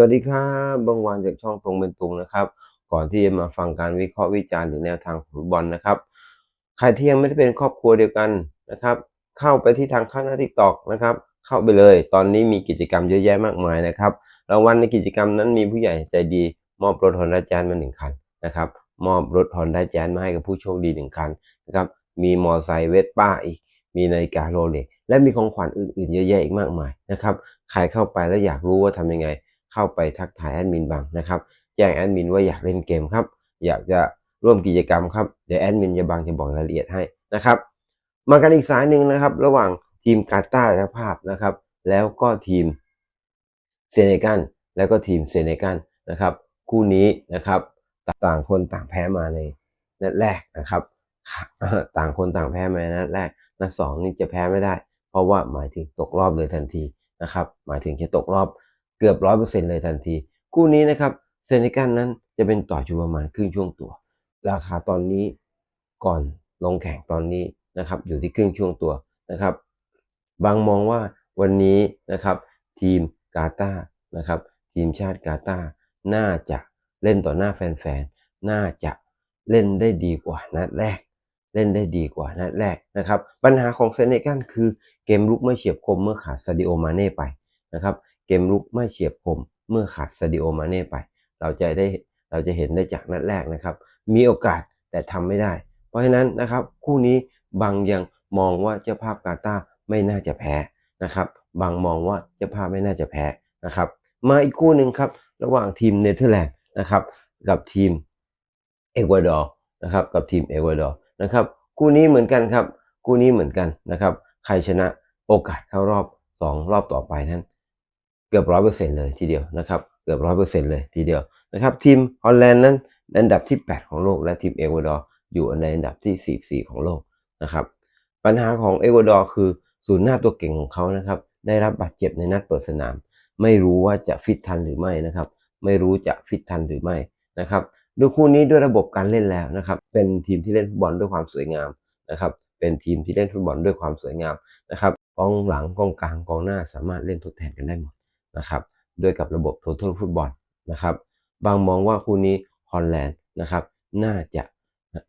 วัสดีครับบางวันจากช่องตรงเป็นตรงนะครับ ก่อนที่จะมาฟังการวิเคราะห์วิจารณ์หรือแนวทางฟุตบอลนะครับ ใครที่ยังไม่ได้เป็นครอบครัวเดียวกันนะครับ เข้าไปที่ทางข้างหน้าทิกตอกนะครับ เข้าไปเลย ตอนนี้มีกิจกรรมเยอะแยะมากมายนะครับ รางวัลในกิจกรรมนั้นมีผู้ใหญ่ใจดี มอบรถฮอนด้าแจ๊มาหนึ่งคันนะครับ มอบรถฮอนด้าแจ๊มาให้กับผู้โชคดีหนึ่งคันนะครับ มีมอไซค์เวสป้าอีก มีนาฬิกาโรเล็กและมีของขวัญอื่นๆ เยอะแยะอีกมากมายนะครับ ใครเข้าไปแล้วอยากรู้ว่าทำยังไง เข้าไปทักทายแอดมินบังนะครับ แจ้งแอดมินว่าอยากเล่นเกมครับ อยากจะร่วมกิจกรรมครับ เดี๋ยวแอดมินจะบังจะบอกรายละเอียดให้นะครับ มากันอีกสายหนึ่งนะครับ ระหว่างทีมกาตาร์จภาพนะครับ แล้วก็ทีมเซเนกัลแล้วก็ทีมเซเนกัลนะครับ คู่นี้นะครับ ต่างคนต่างแพ้มาในนัดแรกนะครับ ต่างคนต่างแพ้มาในนัดแรกนัดสองนี่จะแพ้ไม่ได้ เพราะว่าหมายถึงตกรอบเลยทันทีนะครับ หมายถึงจะตกรอบ เกือบร้อยเปอร์เซ็นต์เลยทันที คู่นี้นะครับเซเนกัลนั้นจะเป็นต่ออยู่ประมาณครึ่งช่วงตัว ราคาตอนนี้ก่อนลงแข่งตอนนี้นะครับ อยู่ที่ครึ่งช่วงตัวนะครับ บางมองว่าวันนี้นะครับ ทีมกาตาร์นะครับ ทีมชาติกาตาร์น่าจะเล่นต่อหน้าแฟนๆ น่าจะเล่นได้ดีกว่านัดแรก เล่นได้ดีกว่านัดแรกนะครับ ปัญหาของเซเนกัลคือเกมลุกไม่เฉียบคมเมื่อขาดซาดิโอมาเน่ไปนะครับ เกมลุกไม่เฉียบคมเมื่อขาดซาดิโอมาเน่ไป เราจะได้เราจะเห็นได้จากนัดแรกนะครับ มีโอกาสแต่ทำไม่ได้ เพราะฉะนั้นนะครับ คู่นี้บางยังมองว่าเจ้าภาพกาตาไม่น่าจะแพ้นะครับบางมองว่าเจ้าภาพไม่น่าจะแพ้นะครับ มาอีกคู่หนึ่งครับ ระหว่างทีมเนเธอร์แลนด์นะครับ กับทีมเอกวาดอร์นะครับ กับทีมเอกวาดอร์นะครับ คู่นี้เหมือนกันครับ คู่นี้เหมือนกันนะครับ ใครชนะโอกาสเข้ารอบ 2 รอบต่อไปนั้น กือบร้อยเปอร์เซ็นต์เลยทีเดียวนะครับเกือบร้อยเปอร์เซ็นต์เลยทีเดียวนะครับทีมฮอลแลนด์นั้นอันดับที่ 8 ของโลกและทีมเอกวาดอร์อยู่ในอันดับที่ 44 ของโลกนะครับปัญหาของเอกวาดอร์คือศูนย์หน้าตัวเก่งของเขานะครับได้รับบาดเจ็บในนัดเปิดสนาม ไม่รู้ว่าจะฟิตทันหรือไม่นะครับไม่รู้จะฟิตทันหรือไม่นะครับดูคู่นี้ด้วยระบบการเล่นแล้วนะครับเป็นทีมที่เล่นฟุตบอลด้วยความสวยงามนะครับเป็นทีมที่เล่นฟุตบอลด้วยความสวยงามนะครับกองหลังกองกลางกองหน้าสามารถเล่นทดแทนกันได้หมด นะครับด้วยกับระบบ total ฟุตบอลนะครับบางมองว่าคู่นี้ฮอลแลนด์นะครับน่าจะ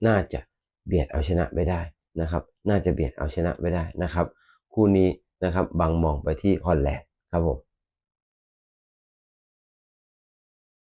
น่าจะเบียดเอาชนะไปได้นะครับน่าจะเบียดเอาชนะไปได้นะครับ คู่นี้นะครับบางมองไปที่ฮอลแลนด์ครับผม